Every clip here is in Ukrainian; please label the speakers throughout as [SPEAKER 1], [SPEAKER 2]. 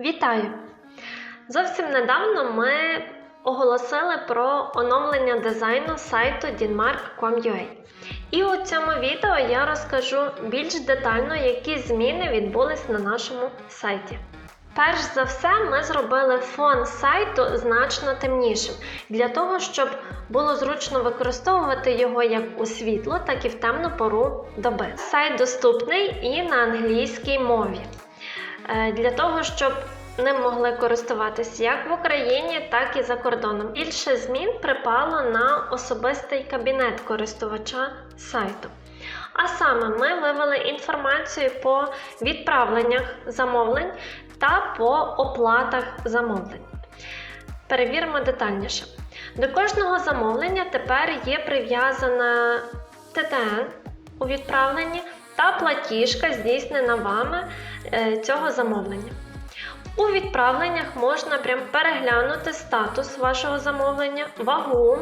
[SPEAKER 1] Вітаю! Зовсім недавно ми оголосили про оновлення дизайну сайту dinmark.com.ua. І у цьому відео я розкажу більш детально, які зміни відбулись на нашому сайті. Перш за все, ми зробили фон сайту значно темнішим, для того, щоб було зручно використовувати його як у світло, так і в темну пору доби. Сайт доступний і на англійській мові. Е, Для того, щоб ним могли користуватися як в Україні, так і за кордоном. Більше змін припало на особистий кабінет користувача сайту. А саме ми вивели інформацію по відправленнях замовлень та по оплатах замовлень. Перевіримо детальніше. До кожного замовлення тепер є прив'язана ТТН у відправленні та платіжка, здійснена вами е, цього замовлення. У відправленнях можна прям переглянути статус вашого замовлення, вагу,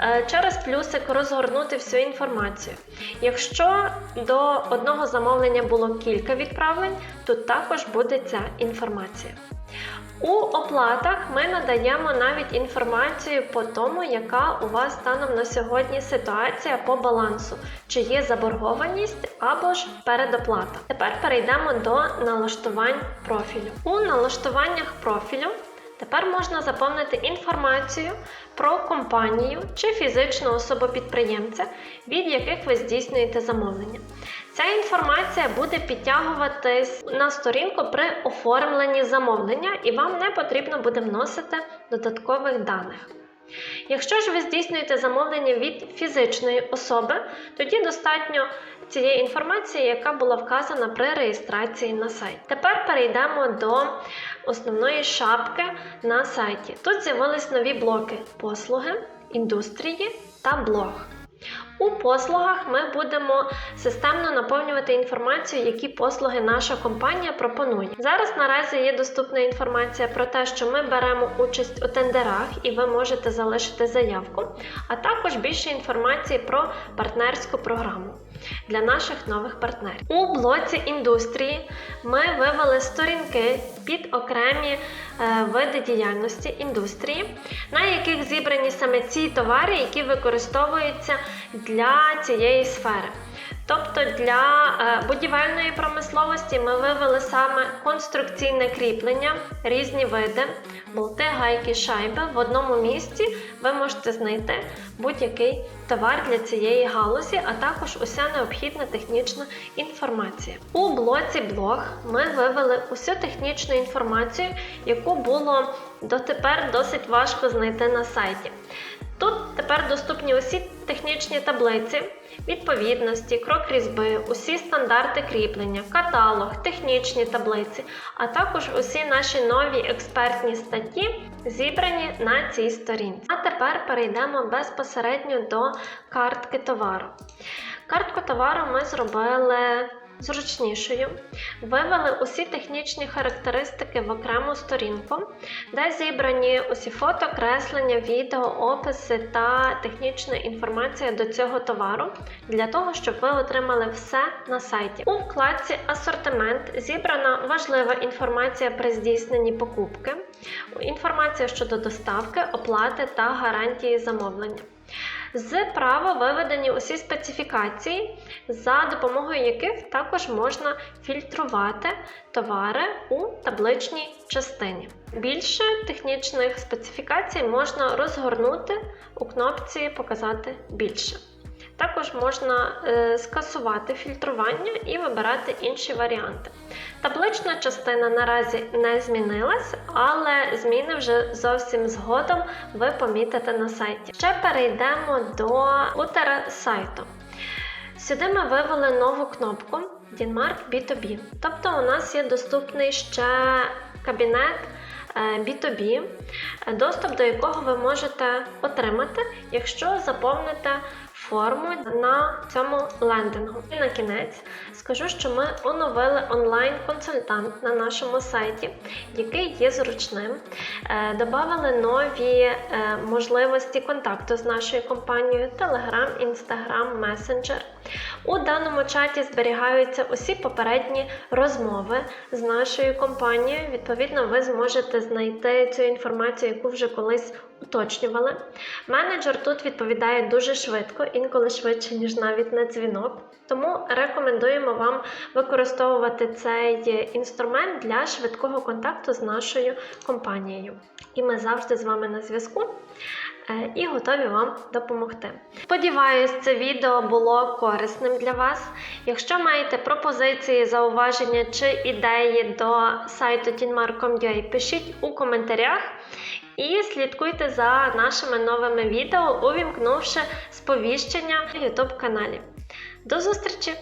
[SPEAKER 1] е, через плюсик розгорнути всю інформацію. Якщо до одного замовлення було кілька відправлень, тут також буде ця інформація. У оплатах ми надаємо навіть інформацію по тому, яка у вас станом на сьогодні ситуація по балансу, чи є заборгованість або ж передоплата. Тепер перейдемо до налаштувань профілю. У налаштуваннях профілю тепер можна заповнити інформацію про компанію чи фізичну особу підприємця, від яких ви здійснюєте замовлення. Ця інформація буде підтягуватись на сторінку при оформленні замовлення, і вам не потрібно буде вносити додаткових даних. Якщо ж ви здійснюєте замовлення від фізичної особи, тоді достатньо цієї інформації, яка була вказана при реєстрації на сайт. Тепер перейдемо до основної шапки на сайті. Тут з'явились нові блоки послуги, індустрії та блог. Послугах ми будемо системно наповнювати інформацію, які послуги наша компанія пропонує. Зараз наразі є доступна інформація про те, що ми беремо участь у тендерах і ви можете залишити заявку, а також більше інформації про партнерську програму для наших нових партнерів. У блоці індустрії ми вивели сторінки під окремі е, види діяльності індустрії, на яких зібрані саме ці товари, які використовуються для цієї сфери. Для е, будівельної промисловості ми вивели саме конструкційне кріплення, різні види, болти, гайки, шайби. В одному місці ви можете знайти будь-який товар для цієї галузі, а також уся необхідна технічна інформація. У блоці блог ми вивели усю технічну інформацію, яку було дотепер досить важко знайти на сайті. Тут тепер доступні усі технічні таблиці, відповідності, крок різьби, усі стандарти кріплення, каталог, технічні таблиці, а також усі наші нові експертні статті зібрані на цій сторінці. А тепер перейдемо безпосередньо до картки товару. Картку товару ми зробили зручнішою, вивели усі технічні характеристики в окрему сторінку, де зібрані усі фото, креслення, відео, описи та технічна інформація до цього товару, для того, щоб ви отримали все на сайті. У вкладці Асортимент зібрана важлива інформація при здійсненні покупки, інформація щодо доставки, оплати та гарантії замовлення. Зправа виведені усі специфікації, за допомогою яких також можна фільтрувати товари у табличній частині. Більше технічних специфікацій можна розгорнути у кнопці Показати більше. Також можна е, скасувати фільтрування і вибирати інші варіанти. Таблична частина наразі не змінилась, але зміни вже зовсім згодом ви помітите на сайті. Ще перейдемо до футера сайту. Сюди ми вивели нову кнопку Dinmark B2B. Тобто у нас є доступний ще кабінет е, B2B, е, доступ до якого ви можете отримати, якщо заповните форму на цьому лендингу. І на кінець скажу, що ми оновили онлайн-консультант на нашому сайті, який є зручним. Е, Добавили нові е, можливості контакту з нашою компанією: Telegram, Instagram, Messenger. У даному чаті зберігаються усі попередні розмови з нашою компанією. Відповідно, ви зможете знайти цю інформацію, яку вже колись уточнювали. Менеджер тут відповідає дуже швидко, інколи швидше, ніж навіть на дзвінок. Тому рекомендуємо вам використовувати цей інструмент для швидкого контакту з нашою компанією. І ми завжди з вами на зв'язку е, і готові вам допомогти. Сподіваюсь, це відео було корисним для вас. Якщо маєте пропозиції, зауваження чи ідеї до сайту tinmark.com.ua, пишіть у коментарях. І слідкуйте за нашими новими відео, увімкнувши сповіщення на YouTube каналі. До зустрічі!